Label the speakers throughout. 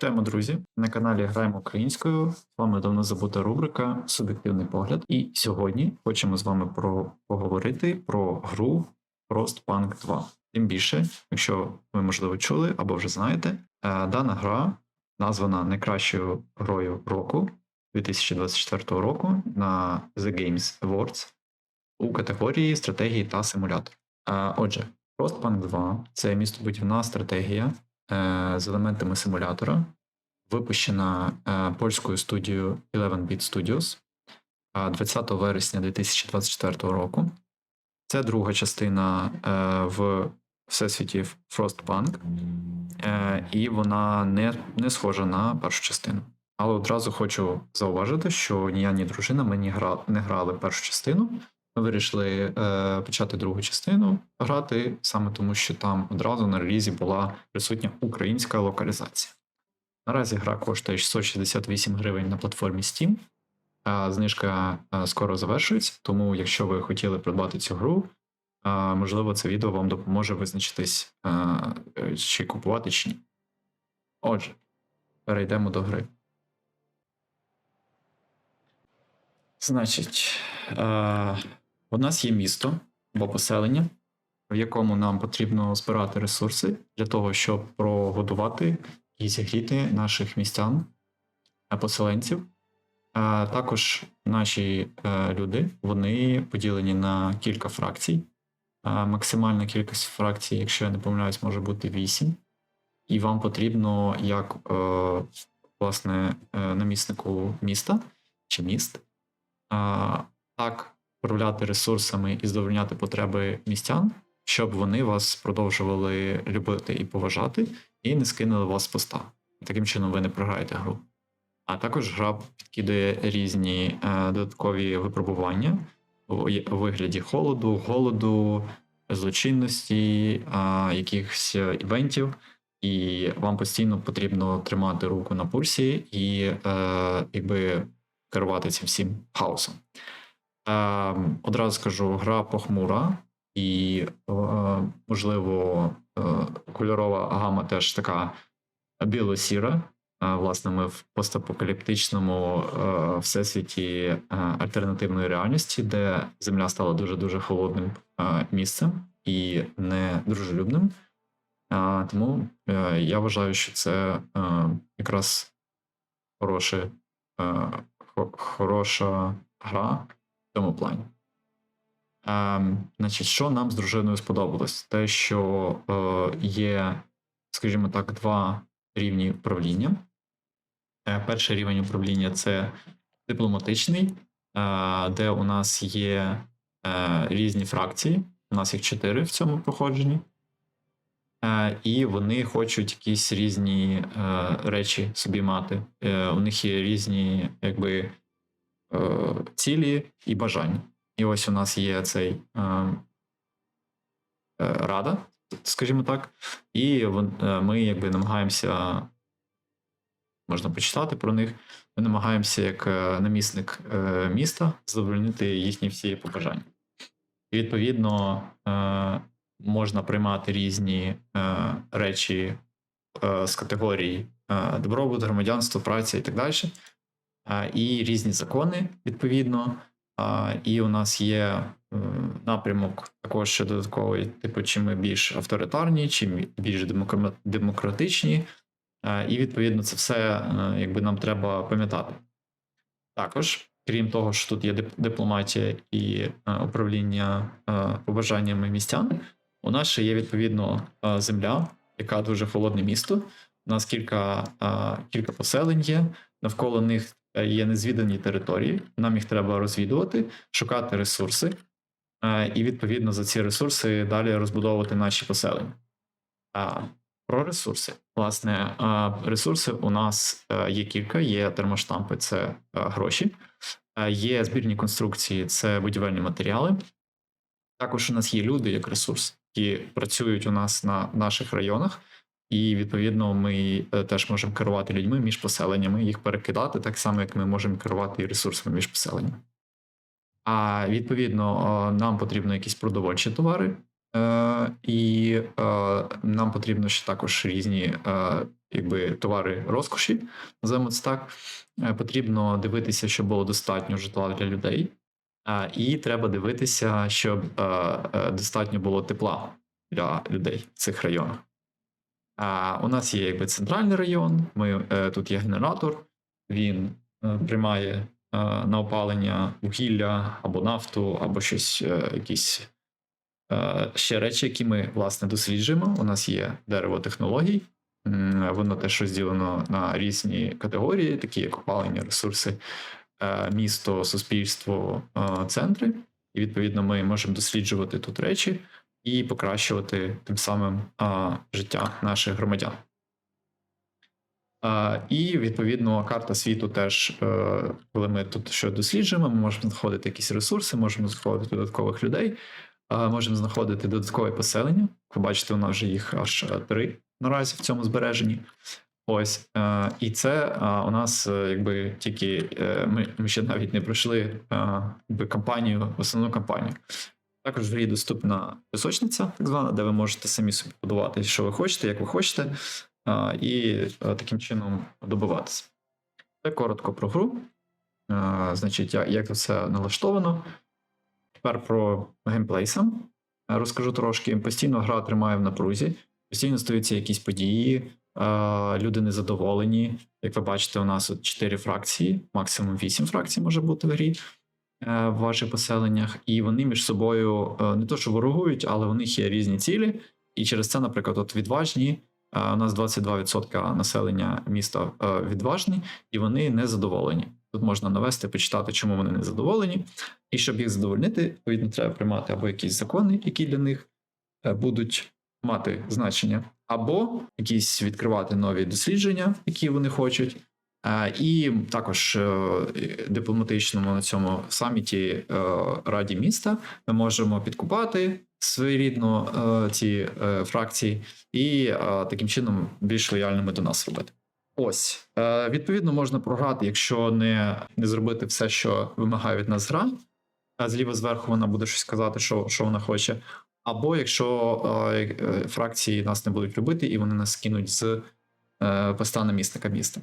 Speaker 1: Вітаємо, друзі! На каналі Граємо українською. З вами давно забута рубрика Суб'єктивний погляд. І сьогодні хочемо з вами про поговорити про гру Frostpunk 2. Тим більше, якщо ви можливо чули або вже знаєте, е, дана гра названа найкращою грою року 2024 року на The Games Awards у категорії стратегії та симулятор. Е, Отже, Frostpunk 2 це містобудівна стратегія з елементами симулятора, випущена е, польською студією 11-Bit Studios е, 20 вересня 2024 року. Це друга частина е, в всесвіті Frostpunk, е, і вона не, не схожа на першу частину. Але одразу хочу зауважити, що ні я, ні дружина ми не грали першу частину. Вирішили е, почати другу частину грати, саме тому, що там одразу на релізі була присутня українська локалізація. Наразі гра коштує 668 гривень на платформі Steam. А знижка е, скоро завершується, тому якщо ви хотіли придбати цю гру, е, можливо, це відео вам допоможе визначитись, е, е, чи купувати, чи ні. Отже, перейдемо до гри. Значить, е, у нас є місто або поселення, в якому нам потрібно збирати ресурси для того, щоб прогодувати і зігріти наших містян, е, поселенців. Е, Також наші е, люди вони поділені на кілька фракцій. Максимальна кількість фракцій, якщо я не помиляюсь, може бути 8. І вам потрібно, як власне, наміснику міста чи міст, так управляти ресурсами і задовольняти потреби містян, щоб вони вас продовжували любити і поважати, і не скинули вас з поста. Таким чином ви не програєте гру. А також гра підкидає різні е, додаткові випробування у вигляді холоду, голоду, злочинності, е, якихось івентів, і вам постійно потрібно тримати руку на пульсі і е, якби керувати цим всім хаосом. Е, одразу скажу, гра похмура, і, е, можливо, е, кольорова гама теж така біло-сіра. Е, Власне, ми в постапокаліптичному всесвіті альтернативної реальності, де Земля стала дуже-дуже холодним е, місцем і не дружелюбним. Е, Тому я вважаю, що це якраз хороше, хороша гра цьому плані. Ем, значить, що нам з дружиною сподобалось? Те, що е, є, скажімо так, два рівні управління. Е, перший рівень управління це дипломатичний, е, де у нас є е, різні фракції. У нас їх чотири в цьому проходженні. Е, і вони хочуть якісь різні е, речі собі мати. Е, у них є різні, якби, е, цілі і бажання. І ось у нас є цей е, е, рада, скажімо так, і е, ми якби намагаємося, можна почитати про них. Ми намагаємося як е, намісник е, міста задовольнити їхні всі побажання. І відповідно е, можна приймати різні е, речі е, з категорії е, добробут, громадянство, праця і так далі. І різні закони, відповідно. І у нас є е, напрямок також ще додатковий, типу, чи ми більш авторитарні, чи більш демокра- демократичні. І відповідно це все е, якби нам треба пам'ятати. Також, крім того, що тут є дип- дипломатія і е, управління побажаннями містян, у нас ще є відповідно земля, яка дуже холодне місто. У нас кілька, кілька поселень є, навколо них є незвідані території. Нам їх треба розвідувати, шукати ресурси, е, і відповідно за ці ресурси далі розбудовувати наші поселення. Про ресурси. Власне, ресурси у нас е, є кілька: є термоштампи, це е, гроші, е, є збірні конструкції, це будівельні матеріали. Також у нас є люди як ресурс, які працюють у нас на наших районах, і відповідно ми е, теж можемо керувати людьми між поселеннями, їх перекидати, так само як ми можемо керувати ресурсами між поселеннями. А відповідно, е, нам потрібно якісь продовольчі товари, е, і нам потрібно ще також різні якби товари розкоші, називаємо це так. Потрібно дивитися, щоб було достатньо житла для людей, і треба дивитися, щоб достатньо було тепла для людей в цих районах. А у нас є якби центральний район. Ми е, тут є генератор, він е, приймає е, на опалення вугілля або нафту, або щось, якісь ще речі, які ми власне досліджуємо. У нас є дерево технологій. Воно теж розділено на різні категорії, такі як опалення, ресурси, місто, суспільство, центри. І відповідно ми можемо досліджувати тут речі і покращувати тим самим а, життя наших громадян. А, і відповідно карта світу теж, е, коли ми тут що досліджуємо, ми можемо знаходити якісь ресурси, можемо знаходити додаткових людей, а, можемо знаходити додаткове поселення. Ви бачите, у нас вже їх аж е, три наразі в цьому збереженні. Ось е, і це е, у нас якби тільки ми, ми ще навіть не пройшли е, якби кампанію, основну кампанію. Також в грі доступна пісочниця, так звана, де ви можете самі собі будувати, що ви хочете, як ви хочете, і е, таким чином добиватися. Це коротко про гру. Значить, як, це налаштовано. Тепер про геймплей сам розкажу трошки. Постійно гра тримає в напрузі, постійно стаються якісь події, люди незадоволені. Як ви бачите, у нас от 4 фракції, максимум 8 фракцій може бути в грі в ваших поселеннях, і вони між собою е, не то, що ворогують, але у них є різні цілі. І через це, наприклад, от відважні. е, У нас 22% населення міста е, відважні, і вони не задоволені. Тут можна навести, почитати, чому вони не задоволені. І щоб їх задовольнити, відповідно, треба приймати або якісь закони, які для них е, будуть мати значення, або якісь відкривати нові дослідження, які вони хочуть. Е, І також е, дипломатичному на цьому саміті е, Раді міста ми можемо підкупати своєрідно ці фракції і таким чином більш лояльними до нас робити. Ось відповідно можна програти, якщо не, не зробити все, що вимагає від нас гра. Зліва зверху вона буде щось казати, що, що вона хоче. Або якщо фракції нас не будуть любити, і вони нас кинуть з поста намісника міста.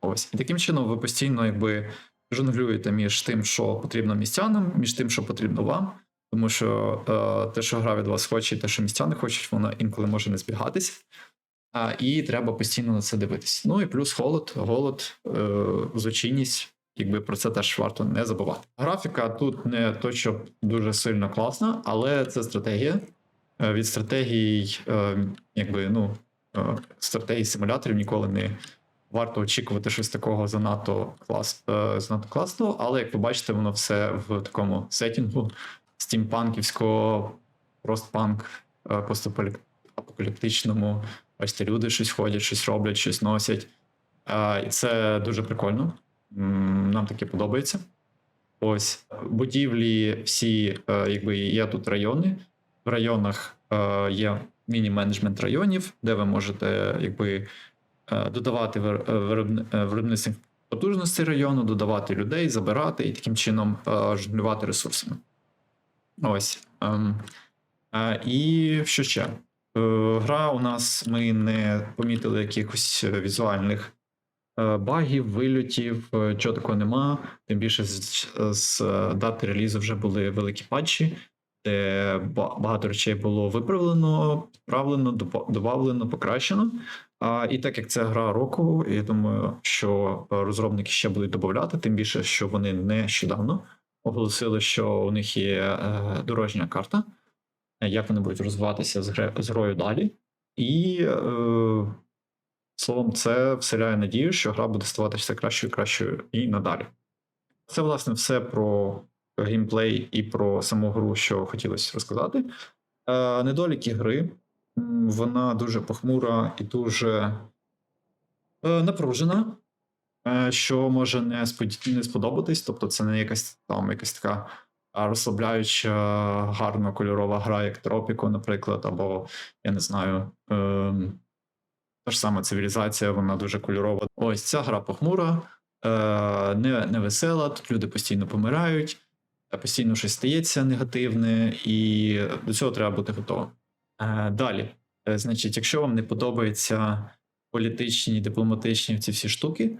Speaker 1: Ось і таким чином ви постійно якби жонглюєте між тим, що потрібно містянам, між тим, що потрібно вам. Тому що е, те, що гра від вас хоче, і те, що містяни хочуть, воно інколи може не збігатися. А, і треба постійно на це дивитись. Ну і плюс холод, голод, е, злочинність. Якби про це теж варто не забувати. Графіка тут не то, що дуже сильно класна, але це стратегія. Е, Від стратегій, е, якби ну, е, стратегій симуляторів ніколи не варто очікувати щось такого занадто клас, е, занадто класного, але як ви бачите, воно все в такому сетінгу стімпанківського, простпанк, е, постапокаліптичному. Бачите, люди щось ходять, щось роблять, щось носять. Е, І це дуже прикольно. Нам таке подобається. Ось будівлі, всі, якби є тут райони. В районах є міні-менеджмент районів, де ви можете якби додавати вир- е, е, виробництвих потужностей району, додавати людей, забирати і таким чином е, жонглювати ресурсами. Ось. Ем, е, І що ще? Е, Гра у нас ми не помітили якихось е, візуальних е, багів, вильотів, е, чого такого нема. Тим більше з, з е, дати релізу вже були великі патчі, де багато речей було виправлено, підправлено, добавлено, покращено. А, і так як це гра року, я думаю, що е, розробники ще будуть додати, тим більше, що вони нещодавно оголосили, що у них є е, дорожня карта, е, як вони будуть розвиватися з, гре, з грою далі. І е, словом, це вселяє надію, що гра буде ставати все кращою і кращою і надалі. Це, власне, все про геймплей і про саму гру, що хотілося розказати. Недоліки гри. Вона дуже похмура і дуже е, напружена, е, що може не, сподобатись. Тобто, це не якась там якась така розслабляюча, гарно кольорова гра, як Тропіко, наприклад, або я не знаю. Е, та ж сама цивілізація, вона дуже кольорова. Ось ця гра похмура, е, не, не весела, тут люди постійно помирають, е, постійно щось стається негативне, і до цього треба бути готовим. Е, далі, Е, значить, якщо вам не подобається політичні, дипломатичні ці всі штуки.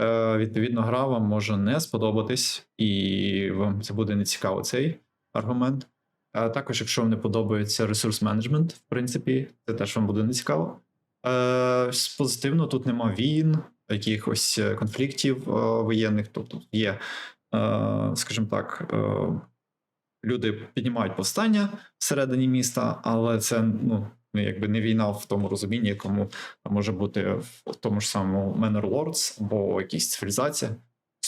Speaker 1: Е, відповідно, гра вам може не сподобатись, і вам це буде нецікаво цей аргумент. А також, якщо вам не подобається ресурс менеджмент, в принципі, це теж вам буде нецікаво. З позитивно, тут нема війн, якихось конфліктів воєнних. Тобто є, скажімо так, люди піднімають повстання всередині міста, але це ну, ну, якби не війна в тому розумінні, якому може бути в тому ж самому Manor Lords або якісь цивілізація.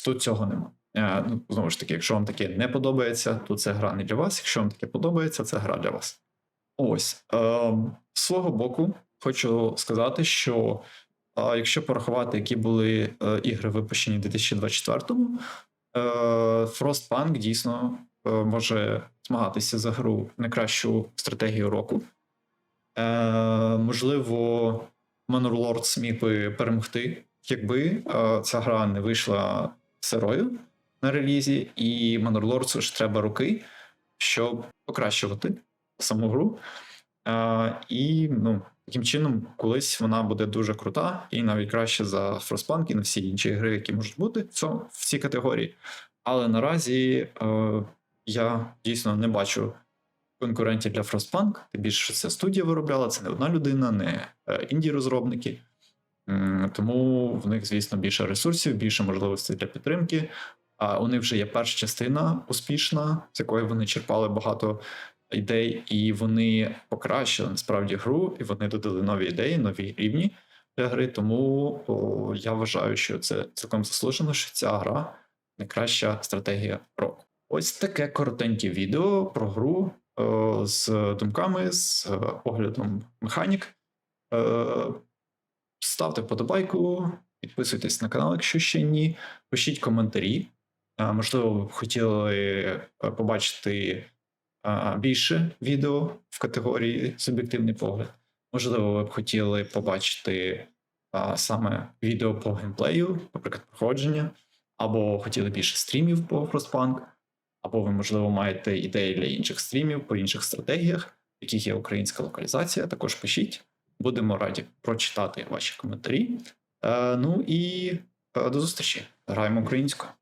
Speaker 1: Тут цього нема. Е, ну, знову ж таки, якщо вам таке не подобається, то це гра не для вас. Якщо вам таке подобається, це гра для вас. Ось е, з свого боку, хочу сказати, що е, якщо порахувати, які були е, ігри випущені у 2024-му, е, Frostpunk дійсно може змагатися за гру найкращу стратегію року. Е, можливо, Manor Lords міг би перемогти, якби е, ця гра не вийшла сирою на релізі, і Lords ж треба роки, щоб покращувати саму гру. Е, і ну, таким чином, колись вона буде дуже крута, і навіть краще за Frostpunk і на всі інші гри, які можуть бути в цій категорії. Але наразі е, я дійсно не бачу конкурентів для Frostpunk. Тим більше що це студія виробляла, це не одна людина, не е, інді-розробники. Тому в них, звісно, більше ресурсів, більше можливостей для підтримки. А у них вже є перша частина успішна, з якої вони черпали багато ідей, і вони покращили насправді гру, і вони додали нові ідеї, нові рівні для гри. Тому о, я вважаю, що це цілком заслужено, що ця гра найкраща стратегія року. Ось таке коротеньке відео про гру е, з думками, з е, оглядом механік. Е, ставте вподобайку, підписуйтесь на канал, якщо ще ні. Пишіть коментарі. Можливо, ви б хотіли побачити більше відео в категорії суб'єктивний погляд. Можливо, ви б хотіли побачити саме відео по геймплею, наприклад, проходження, або хотіли більше стрімів по Frostpunk, або ви, можливо, маєте ідеї для інших стрімів по інших стратегіях, в яких є українська локалізація. Також пишіть. Будемо раді прочитати ваші коментарі. Е, ну і е, до зустрічі. Граємо українською.